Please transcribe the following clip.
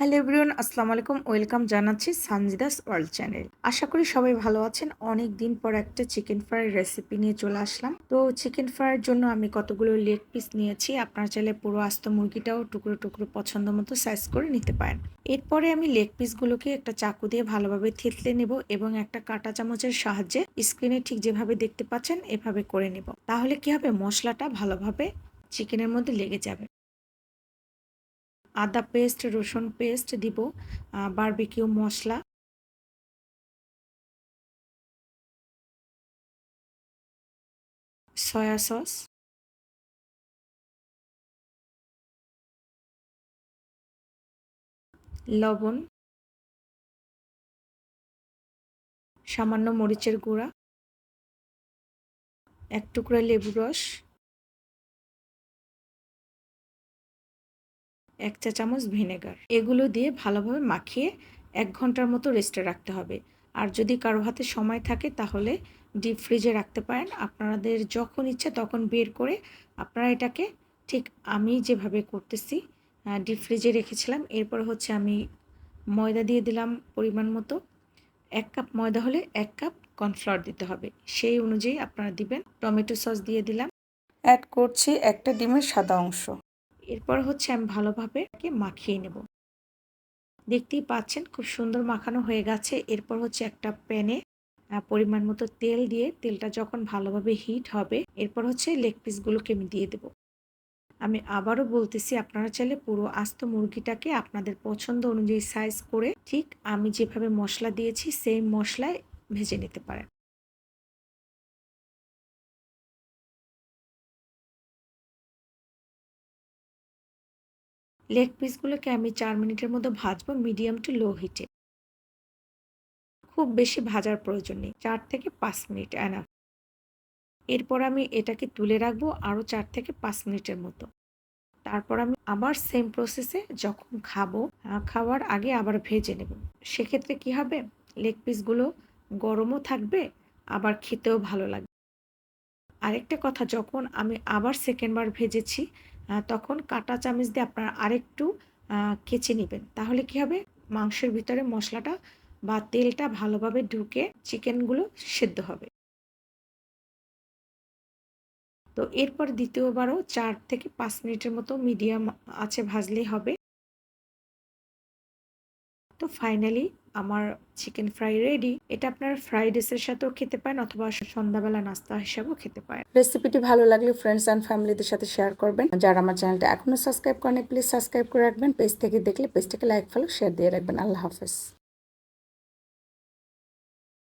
Hello everyone, আসসালামু আলাইকুম। Welcome জানাচ্ছি সানজিদাস ওয়ার্ল্ড চ্যানেল। আশা করি সবাই ভালো আছেন। অনেক দিন পর একটা চিকেন ফ্রাইয়ের রেসিপি নিয়ে চলে আসলাম। তো চিকেন ফ্রাইয়ের জন্য আমি কতগুলো লেগ পিস নিয়েছি। আপনারা চাইলে পুরো আস্ত মুরগিটাও টুকরো টুকরো পছন্দ মতো সাইজ করে নিতে পারেন। এরপরে আমি লেগ পিসগুলোকে একটা চাকু দিয়ে ভালোভাবে থেতলে নেব এবং একটা কাঁটা চামচের সাহায্যে স্ক্রিনে ঠিক যেভাবে দেখতে পাচ্ছেন এভাবে করে নেব। তাহলে কি হবে? মশলাটা ভালোভাবে চিকেনের মধ্যে লেগে যাবে। আদা পেস্ট, রসুন পেস্ট দিব বারবিকিউ মশলা। Soya sauce. লবণ। সামান্য মরিচের গুঁড়া। এক টুকরা লেবু রস। এক চা চামচ ভিনেগার। এগুলো দিয়ে ভালোভাবে মাখিয়ে এক ঘণ্টার মতো রেস্টে রাখতে হবে। আর যদি কারও হাতে সময় থাকে তাহলে ডিপ ফ্রিজে রাখতে পারেন। আপনাদের যখন ইচ্ছে তখন বের করে আপনারা এটাকে ঠিক আমি যেভাবে করতেছি ডিপ ফ্রিজে রেখেছিলাম। এরপর হচ্ছে আমি ময়দা দিয়ে দিলাম পরিমাণ মতো। এক কাপ ময়দা হলে এক কাপ কর্নফ্লাওয়ার দিতে হবে। সেই অনুযায়ী আপনারা দিবেন। টমেটো সস দিয়ে দিলাম। অ্যাড করছি একটা ডিমের সাদা অংশ। এরপর হচ্ছে আমি ভালোভাবে মাখিয়ে নেব। দেখতেই পাচ্ছেন খুব সুন্দর মাখানো হয়ে গেছে। এরপর হচ্ছে একটা প্যানে পরিমাণ মতো তেল দিয়ে তেলটা যখন ভালোভাবে হিট হবে, এরপর হচ্ছে লেগ পিসগুলোকে আমি দিয়ে দেব। আমি আবারও বলতেছি, আপনারা চাইলে পুরো আস্ত মুরগিটাকে আপনাদের পছন্দ অনুযায়ী সাইজ করে ঠিক আমি যেভাবে মশলা দিয়েছি সেই মশলায় ভেজে নিতে পারেন। লেগ পিসগুলোকে আমি চার মিনিটের মতো ভাজবো মিডিয়াম টু লো হিটে। খুব বেশি ভাজার প্রয়োজন নেই, চার থেকে পাঁচ মিনিট অ্যানাফ এরপর আমি এটাকে তুলে রাখব আরও চার থেকে পাঁচ মিনিটের মতো। তারপর আমি আবার সেম প্রসেসে যখন খাব খাওয়ার আগে আবার ভেজে নেব। সেক্ষেত্রে কি হবে? লেগ পিসগুলো গরমও থাকবে, আবার খেতেও ভালো লাগবে। আরেকটা কথা, যখন আমি আবার সেকেন্ডবার ভেজেছি তখন কাটা চামচ দিয়ে আপনারা আরেকটু কেচে নেবেন। তাহলে কি হবে? মাংসের ভিতরে মশলাটা বা তেলটা ভালোভাবে ঢুকে চিকেনগুলো সেদ্ধ হবে। তো এরপর দ্বিতীয়বারও চার থেকে পাঁচ মিনিটের মতো মিডিয়াম আছে ভাজলেই হবে। তো ফাইনালি আমার চিকেন ফ্রাই রেডি এটা আপনার ফ্রাইড রাইসের সাথেও খেতে পারেন অথবা সন্ধ্যাবেলা নাস্তা হিসাবেও খেতে পারেন। রেসিপিটি ভালো লাগলে ফ্রেন্ডস অ্যান্ড ফ্যামিলিদের সাথে শেয়ার করবেন। যারা আমার চ্যানেলটা এখনও সাবস্ক্রাইব করেন প্লিজ সাবস্ক্রাইব করে রাখবেন। পেজ থেকে দেখলে পেজটাকে লাইক ফলো শেয়ার দিয়ে রাখবেন। আল্লাহ হাফেজ।